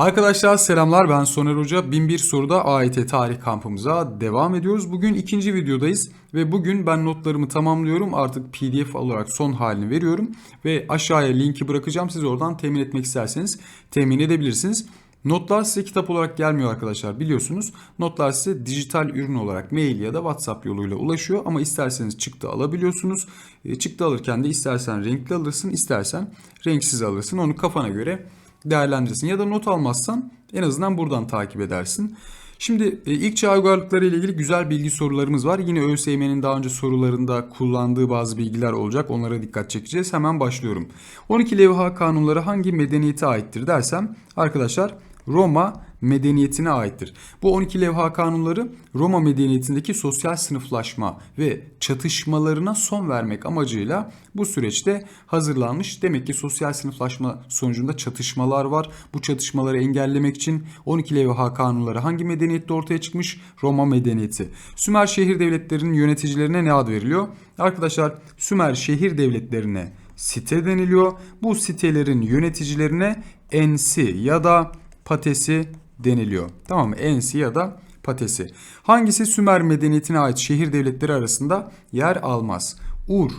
Arkadaşlar selamlar ben Soner Hoca. 1001 soruda AYT tarih kampımıza devam ediyoruz. Bugün ikinci videodayız ve bugün ben notlarımı tamamlıyorum. Artık pdf olarak son halini veriyorum ve aşağıya linki bırakacağım. Siz oradan temin etmek isterseniz temin edebilirsiniz. Notlar size kitap olarak gelmiyor arkadaşlar biliyorsunuz. Notlar size dijital ürün olarak mail ya da WhatsApp yoluyla ulaşıyor ama isterseniz çıktı alabiliyorsunuz. E, çıktı alırken de istersen renkli alırsın, istersen renksiz alırsın. Onu kafana göre değerlendirirsin. Ya da not almazsan en azından buradan takip edersin. Şimdi e, ilk çağ uygarlıkları ile ilgili güzel bilgi sorularımız var. Yine ÖSYM'nin daha önce sorularında kullandığı bazı bilgiler olacak. Onlara dikkat çekeceğiz. Hemen başlıyorum. 12 levha kanunları hangi medeniyete aittir dersem arkadaşlar Roma medeniyetine aittir. Bu 12 levha kanunları Roma medeniyetindeki sosyal sınıflaşma ve çatışmalarına son vermek amacıyla bu süreçte hazırlanmış. Demek ki sosyal sınıflaşma sonucunda çatışmalar var. Bu çatışmaları engellemek için 12 levha kanunları hangi medeniyette ortaya çıkmış? Roma medeniyeti. Sümer şehir devletlerinin yöneticilerine ne ad veriliyor? Arkadaşlar Sümer şehir devletlerine site deniliyor. Bu sitelerin yöneticilerine ensi ya da patesi deniliyor. Tamam mı? Ensi ya da patesi. Hangisi Sümer medeniyetine ait şehir devletleri arasında yer almaz? Ur,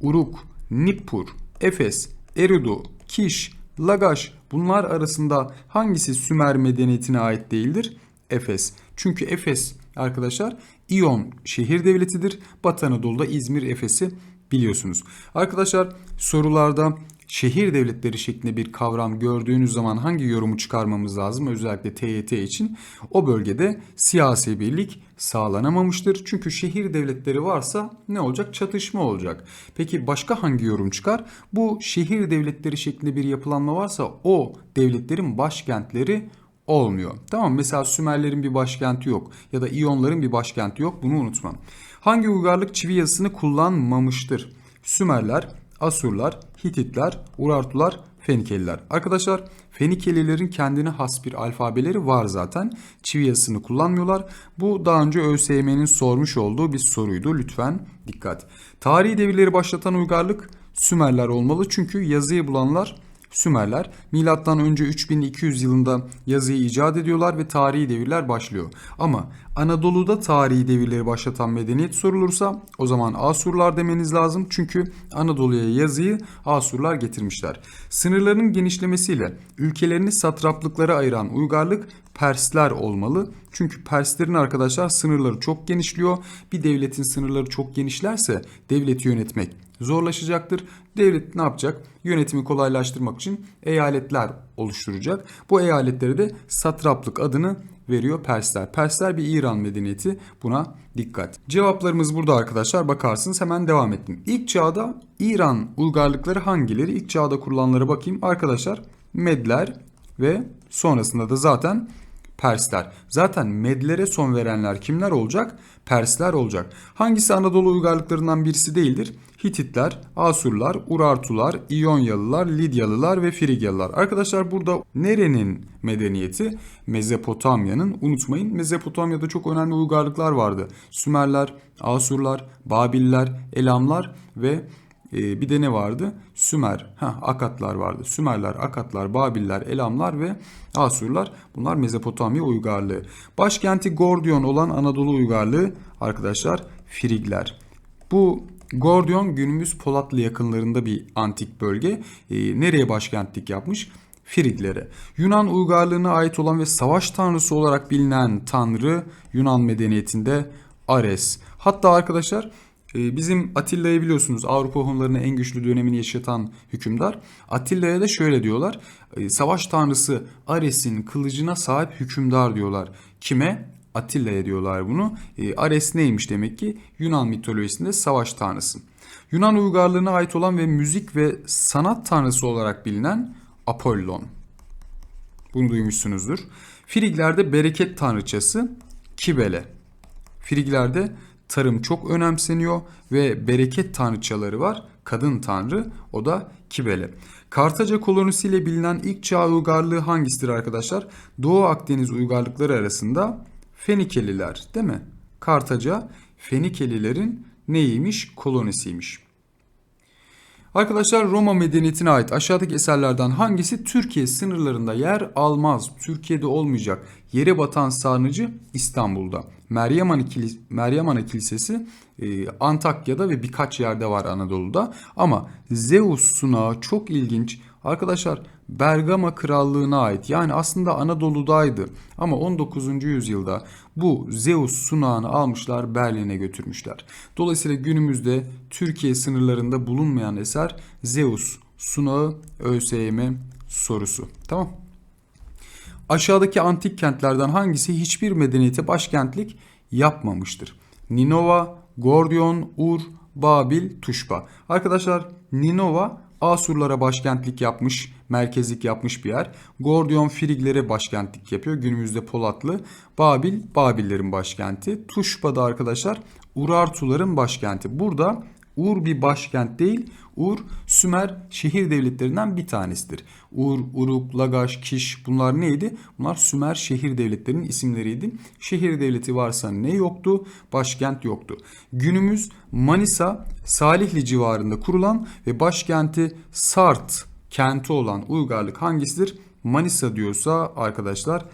Uruk, Nippur, Efes, Eridu, Kiş, Lagaş bunlar arasında hangisi Sümer medeniyetine ait değildir? Efes. Çünkü Efes arkadaşlar İyon şehir devletidir. Batı Anadolu'da İzmir Efes'i biliyorsunuz. Arkadaşlar sorularda şehir devletleri şeklinde bir kavram gördüğünüz zaman hangi yorumu çıkarmamız lazım? Özellikle TYT için o bölgede siyasi birlik sağlanamamıştır. Çünkü şehir devletleri varsa ne olacak? Çatışma olacak. Peki başka hangi yorum çıkar? Bu şehir devletleri şeklinde bir yapılanma varsa o devletlerin başkentleri olmuyor. Tamam mesela Sümerlerin bir başkenti yok ya da İyonların bir başkenti yok bunu unutma. Hangi uygarlık çivi yazısını kullanmamıştır? Sümerler, Asurlar, Hititler, Urartular, Fenikeliler. Arkadaşlar Fenikelilerin kendine has bir alfabeleri var zaten. Çivi yazısını kullanmıyorlar. Bu daha önce ÖSYM'nin sormuş olduğu bir soruydu. Lütfen dikkat. Tarihi devirleri başlatan uygarlık Sümerler olmalı. Çünkü yazıyı bulanlar Sümerler milattan önce 3200 yılında yazıyı icat ediyorlar ve tarihi devirler başlıyor. Ama Anadolu'da tarihi devirleri başlatan medeniyet sorulursa o zaman Asurlar demeniz lazım. Çünkü Anadolu'ya yazıyı Asurlar getirmişler. Sınırların genişlemesiyle ülkelerini satraplıklara ayıran uygarlık Persler olmalı. Çünkü Perslerin arkadaşlar sınırları çok genişliyor. Bir devletin sınırları çok genişlerse devleti yönetmek zorlaşacaktır. Devlet ne yapacak? Yönetimi kolaylaştırmak için eyaletler oluşturacak. Bu eyaletlere de satraplık adını veriyor Persler. Persler bir İran medeniyeti. Buna dikkat. Cevaplarımız burada arkadaşlar. Bakarsınız hemen devam ettim. İlk çağda İran uygarlıkları hangileri? İlk çağda kurulanlara bakayım. Arkadaşlar Medler ve sonrasında da zaten Persler. Zaten Medlere son verenler kimler olacak? Persler olacak. Hangisi Anadolu uygarlıklarından birisi değildir? Hititler, Asurlar, Urartular, İyonyalılar, Lidyalılar ve Frigyalılar. Arkadaşlar burada nerenin medeniyeti? Mezopotamya'nın. Unutmayın Mezopotamya'da çok önemli uygarlıklar vardı. Sümerler, Asurlar, Babiller, Elamlar ve e, bir de ne vardı? Sümer, heh, Akatlar vardı. Sümerler, Akatlar, Babiller, Elamlar ve Asurlar. Bunlar Mezopotamya uygarlığı. Başkenti Gordion olan Anadolu uygarlığı arkadaşlar Frigler. Bu Gordion günümüz Polatlı yakınlarında bir antik bölge. E, nereye başkentlik yapmış? Friglere. Yunan uygarlığına ait olan ve savaş tanrısı olarak bilinen tanrı Yunan medeniyetinde Ares. Hatta arkadaşlar e, Bizim Atilla'yı biliyorsunuz Avrupa Hunlarının en güçlü dönemini yaşatan hükümdar. Atilla'ya da şöyle diyorlar. E, savaş tanrısı Ares'in kılıcına sahip hükümdar diyorlar. Kime? Atilla'ya diyorlar bunu. E, Ares neymiş demek ki? Yunan mitolojisinde savaş tanrısı. Yunan uygarlığına ait olan ve müzik ve sanat tanrısı olarak bilinen Apollon. Bunu duymuşsunuzdur. Friglerde bereket tanrıçası Kibele. Friglerde tarım çok önemseniyor ve bereket tanrıçaları var. Kadın tanrı o da Kibele. Kartaca kolonisiyle bilinen ilk çağ uygarlığı hangisidir arkadaşlar? Doğu Akdeniz uygarlıkları arasında Fenikeliler değil mi? Kartaca Fenikelilerin neymiş? Kolonisiymiş. Arkadaşlar Roma medeniyetine ait aşağıdaki eserlerden hangisi Türkiye sınırlarında yer almaz? Türkiye'de olmayacak. Yere batan sarnıcı İstanbul'da. Meryem Ana, Kilis Meryem Ana Kilisesi e, Antakya'da ve birkaç yerde var Anadolu'da. Ama Zeus sunağı çok ilginç. Arkadaşlar Bergama Krallığı'na ait yani aslında Anadolu'daydı ama 19. yüzyılda bu Zeus sunağını almışlar Berlin'e götürmüşler. Dolayısıyla günümüzde Türkiye sınırlarında bulunmayan eser Zeus sunağı ÖSYM sorusu. Tamam. Aşağıdaki antik kentlerden hangisi hiçbir medeniyete başkentlik yapmamıştır? Ninova, Gordion, Ur, Babil, Tuşba. Arkadaşlar Ninova Asurlara başkentlik yapmış, merkezlik yapmış bir yer. Gordion Friglere başkentlik yapıyor. Günümüzde Polatlı. Babil, Babillerin başkenti. Tuşba'da arkadaşlar Urartuların başkenti. Burada Ur bir başkent değil, Ur Sümer şehir devletlerinden bir tanesidir. Ur, Uruk, Lagaş, Kiş bunlar neydi? Bunlar Sümer şehir devletlerinin isimleriydi. Şehir devleti varsa ne yoktu? Başkent yoktu. Günümüz Manisa, Salihli civarında kurulan ve başkenti Sart kenti olan uygarlık hangisidir? Manisa diyorsa arkadaşlar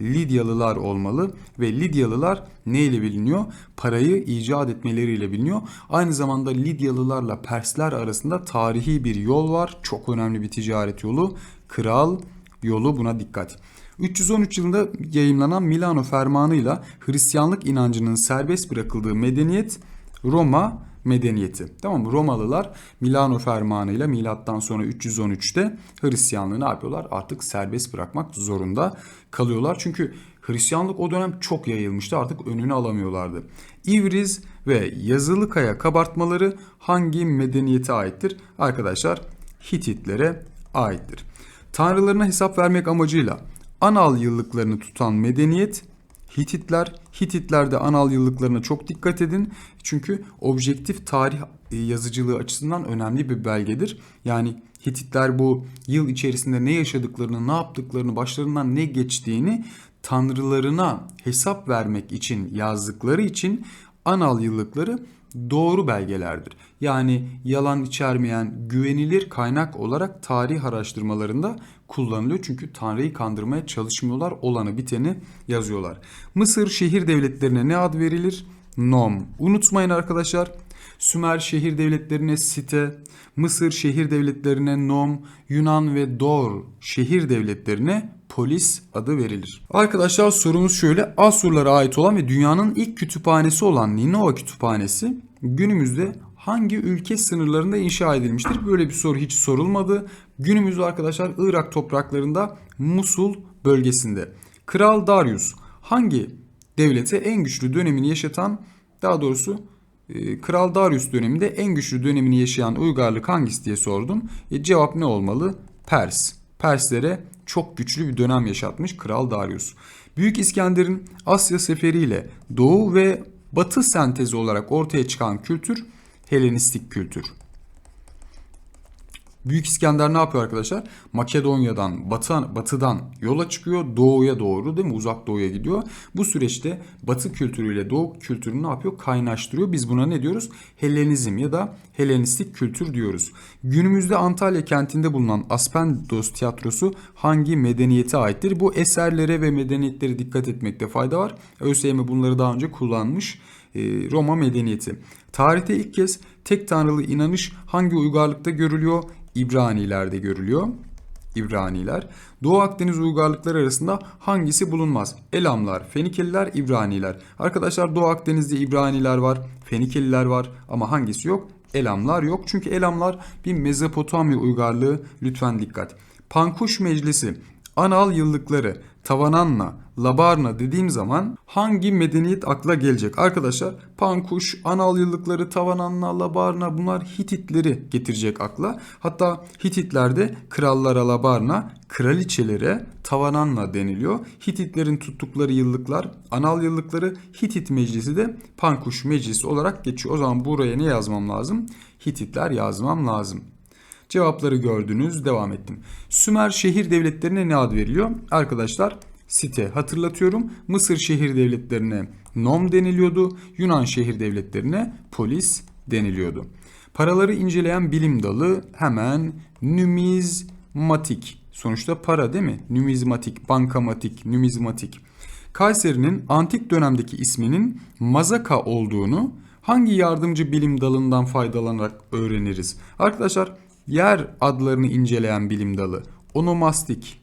Lidyalılar olmalı ve Lidyalılar ne ile biliniyor? Parayı icat etmeleriyle biliniyor. Aynı zamanda Lidyalılarla Persler arasında tarihi bir yol var. Çok önemli bir ticaret yolu. Kral yolu buna dikkat. 313 yılında yayımlanan Milano Fermanı'yla Hristiyanlık inancının serbest bırakıldığı medeniyet Roma medeniyeti. Tamam mı? Romalılar Milano fermanıyla milattan sonra 313'te Hristiyanlığı ne yapıyorlar? Artık serbest bırakmak zorunda kalıyorlar. Çünkü Hristiyanlık o dönem çok yayılmıştı. Artık önünü alamıyorlardı. İvriz ve Yazılıkaya kabartmaları hangi medeniyete aittir? Arkadaşlar Hititlere aittir. Tanrılarına hesap vermek amacıyla anal yıllıklarını tutan medeniyet Hititler, Hititlerde anal yıllıklarına çok dikkat edin. Çünkü objektif tarih e, yazıcılığı açısından önemli bir belgedir. Yani Hititler bu yıl içerisinde ne yaşadıklarını, ne yaptıklarını, başlarından ne geçtiğini tanrılarına hesap vermek için yazdıkları için anal yıllıkları doğru belgelerdir. Yani yalan içermeyen güvenilir kaynak olarak tarih araştırmalarında kullanılıyor. Çünkü Tanrı'yı kandırmaya çalışmıyorlar. Olanı biteni yazıyorlar. Mısır şehir devletlerine ne ad verilir? Nom. Unutmayın arkadaşlar. Sümer şehir devletlerine site, Mısır şehir devletlerine nom, Yunan ve Dor şehir devletlerine polis adı verilir. Arkadaşlar sorumuz şöyle. Asurlara ait olan ve dünyanın ilk kütüphanesi olan Ninova Kütüphanesi günümüzde hangi ülke sınırlarında inşa edilmiştir? Böyle bir soru hiç sorulmadı. Günümüzde arkadaşlar Irak topraklarında Musul bölgesinde. Kral Darius hangi devlete en güçlü dönemini yaşatan daha doğrusu Kral Darius döneminde en güçlü dönemini yaşayan uygarlık hangisi diye sordum. E, cevap ne olmalı? Pers. Perslere çok güçlü bir dönem yaşatmış Kral Darius. Büyük İskender'in Asya seferiyle Doğu ve Batı sentezi olarak ortaya çıkan kültür Helenistik kültür. Büyük İskender ne yapıyor arkadaşlar? Makedonya'dan, batı, batıdan yola çıkıyor doğuya doğru değil mi? Uzak doğuya gidiyor. Bu süreçte batı kültürüyle doğu kültürünü ne yapıyor? Kaynaştırıyor. Biz buna ne diyoruz? Helenizm ya da Helenistik kültür diyoruz. Günümüzde Antalya kentinde bulunan Aspendos tiyatrosu hangi medeniyete aittir? Bu eserlere ve medeniyetlere dikkat etmekte fayda var. ÖSYM bunları daha önce kullanmış. Ee, Roma medeniyeti. Tarihte ilk kez tek tanrılı inanış hangi uygarlıkta görülüyor? İbranilerde görülüyor. İbraniler. Doğu Akdeniz uygarlıkları arasında hangisi bulunmaz? Elamlar, Fenikeliler, İbraniler. Arkadaşlar Doğu Akdeniz'de İbraniler var, Fenikeliler var ama hangisi yok? Elamlar yok. Çünkü Elamlar bir Mezopotamya uygarlığı. Lütfen dikkat. Pankuş Meclisi Anal yıllıkları Tavananna, Labarna dediğim zaman hangi medeniyet akla gelecek? Arkadaşlar Pankuş, Anal yıllıkları, Tavananna, Labarna bunlar Hititleri getirecek akla. Hatta Hititlerde krallara Labarna, kraliçelere Tavananna deniliyor. Hititlerin tuttukları yıllıklar, Anal yıllıkları, Hitit meclisi de Pankuş meclisi olarak geçiyor. O zaman buraya ne yazmam lazım? Hititler yazmam lazım. Cevapları gördünüz. Devam ettim. Sümer şehir devletlerine ne ad veriliyor? Arkadaşlar site hatırlatıyorum. Mısır şehir devletlerine nom deniliyordu. Yunan şehir devletlerine polis deniliyordu. Paraları inceleyen bilim dalı hemen numizmatik. Sonuçta para değil mi? Numizmatik, bankamatik, numizmatik. Kayseri'nin antik dönemdeki isminin Mazaka olduğunu hangi yardımcı bilim dalından faydalanarak öğreniriz? Arkadaşlar yer adlarını inceleyen bilim dalı onomastik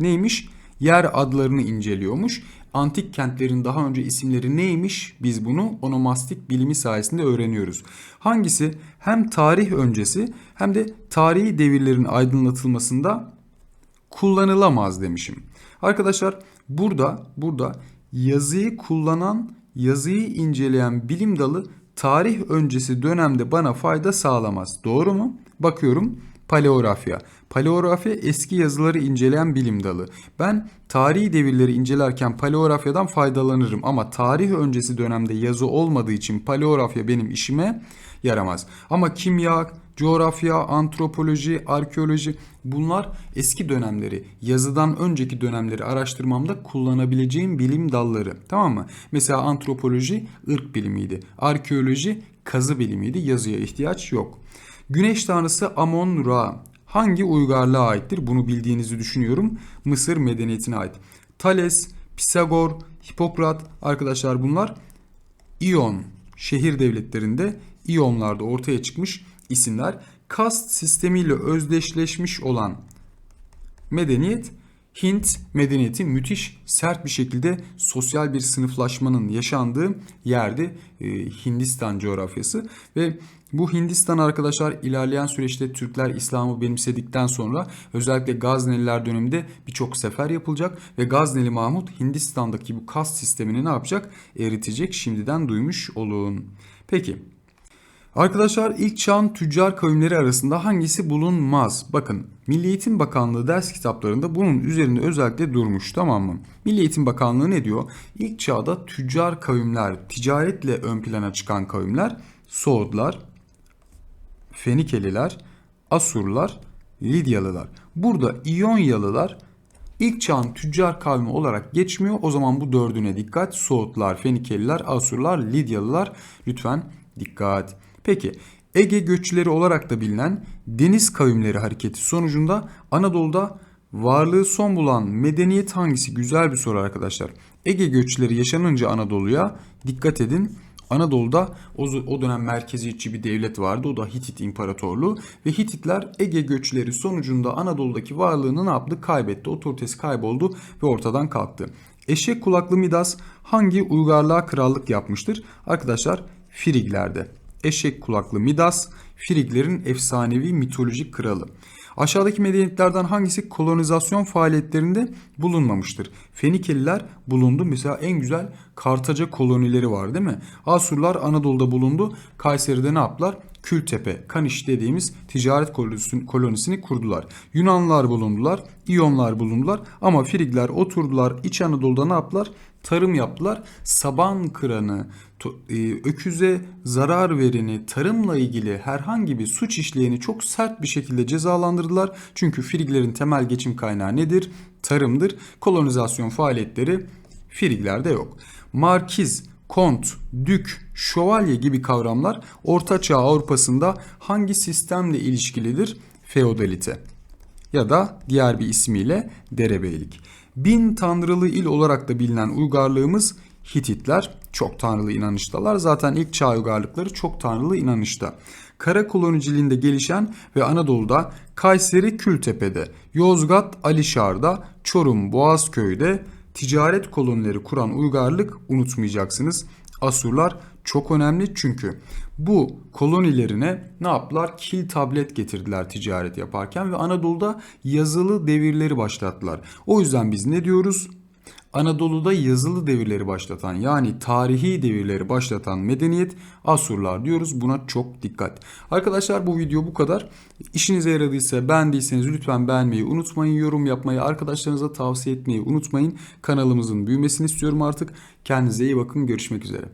neymiş? Yer adlarını inceliyormuş. Antik kentlerin daha önce isimleri neymiş? Biz bunu onomastik bilimi sayesinde öğreniyoruz. Hangisi hem tarih öncesi hem de tarihi devirlerin aydınlatılmasında kullanılamaz demişim. Arkadaşlar burada burada yazıyı kullanan, yazıyı inceleyen bilim dalı tarih öncesi dönemde bana fayda sağlamaz. Doğru mu? Bakıyorum paleografya. Paleografya eski yazıları inceleyen bilim dalı. Ben tarihi devirleri incelerken paleografyadan faydalanırım ama tarih öncesi dönemde yazı olmadığı için paleografya benim işime yaramaz. Ama kimya, coğrafya, antropoloji, arkeoloji bunlar eski dönemleri, yazıdan önceki dönemleri araştırmamda kullanabileceğim bilim dalları. Tamam mı? Mesela antropoloji ırk bilimiydi. Arkeoloji kazı bilimiydi. Yazıya ihtiyaç yok. Güneş tanrısı Amon-Ra hangi uygarlığa aittir? Bunu bildiğinizi düşünüyorum. Mısır medeniyetine ait. Thales, Pisagor, Hipokrat arkadaşlar bunlar İyon şehir devletlerinde İyonlarda ortaya çıkmış isimler. Kast sistemiyle özdeşleşmiş olan medeniyet Hint medeniyeti müthiş sert bir şekilde sosyal bir sınıflaşmanın yaşandığı yerdi e, Hindistan coğrafyası ve bu Hindistan arkadaşlar ilerleyen süreçte Türkler İslam'ı benimsedikten sonra özellikle Gazneliler döneminde birçok sefer yapılacak ve Gazneli Mahmut Hindistan'daki bu kast sistemini ne yapacak? Eritecek şimdiden duymuş olun. Peki Arkadaşlar ilk çağın tüccar kavimleri arasında hangisi bulunmaz? Bakın Milli Eğitim Bakanlığı ders kitaplarında bunun üzerinde özellikle durmuş tamam mı? Milli Eğitim Bakanlığı ne diyor? İlk çağda tüccar kavimler, ticaretle ön plana çıkan kavimler Soğudlar, Fenikeliler, Asurlar, Lidyalılar. Burada İyonyalılar ilk çağın tüccar kavmi olarak geçmiyor. O zaman bu dördüne dikkat. Soğutlar, Fenikeliler, Asurlar, Lidyalılar. Lütfen dikkat. Peki Ege göçleri olarak da bilinen deniz kavimleri hareketi sonucunda Anadolu'da varlığı son bulan medeniyet hangisi? Güzel bir soru arkadaşlar. Ege göçleri yaşanınca Anadolu'ya dikkat edin. Anadolu'da o, dönem merkeziyetçi bir devlet vardı. O da Hitit İmparatorluğu. Ve Hititler Ege göçleri sonucunda Anadolu'daki varlığını ne yaptı? Kaybetti. Otoritesi kayboldu ve ortadan kalktı. Eşek kulaklı Midas hangi uygarlığa krallık yapmıştır? Arkadaşlar Friglerde eşek kulaklı Midas, Friglerin efsanevi mitolojik kralı. Aşağıdaki medeniyetlerden hangisi kolonizasyon faaliyetlerinde bulunmamıştır? Fenikeliler bulundu. Mesela en güzel Kartaca kolonileri var değil mi? Asurlar Anadolu'da bulundu. Kayseri'de ne yaptılar? Kültepe, Kaniş dediğimiz ticaret kolonisini kurdular. Yunanlılar bulundular, İyonlar bulundular ama Frigler oturdular İç Anadolu'da ne yaptılar? Tarım yaptılar. Saban kıranı, e, öküze zarar vereni, tarımla ilgili herhangi bir suç işleyeni çok sert bir şekilde cezalandırdılar. Çünkü Friglerin temel geçim kaynağı nedir? Tarımdır. Kolonizasyon faaliyetleri Friglerde yok. Markiz, kont, dük, şövalye gibi kavramlar Orta Çağ Avrupa'sında hangi sistemle ilişkilidir? Feodalite ya da diğer bir ismiyle derebeylik. Bin tanrılı il olarak da bilinen uygarlığımız Hititler çok tanrılı inanıştalar. Zaten ilk çağ uygarlıkları çok tanrılı inanışta. Kara koloniciliğinde gelişen ve Anadolu'da Kayseri Kültepe'de, Yozgat Alişar'da, Çorum Boğazköy'de ticaret kolonileri kuran uygarlık unutmayacaksınız. Asurlar çok önemli çünkü bu kolonilerine ne yaptılar? Kil tablet getirdiler ticaret yaparken ve Anadolu'da yazılı devirleri başlattılar. O yüzden biz ne diyoruz? Anadolu'da yazılı devirleri başlatan yani tarihi devirleri başlatan medeniyet Asurlar diyoruz. Buna çok dikkat. Arkadaşlar bu video bu kadar. İşinize yaradıysa beğendiyseniz lütfen beğenmeyi unutmayın. Yorum yapmayı arkadaşlarınıza tavsiye etmeyi unutmayın. Kanalımızın büyümesini istiyorum artık. Kendinize iyi bakın. Görüşmek üzere.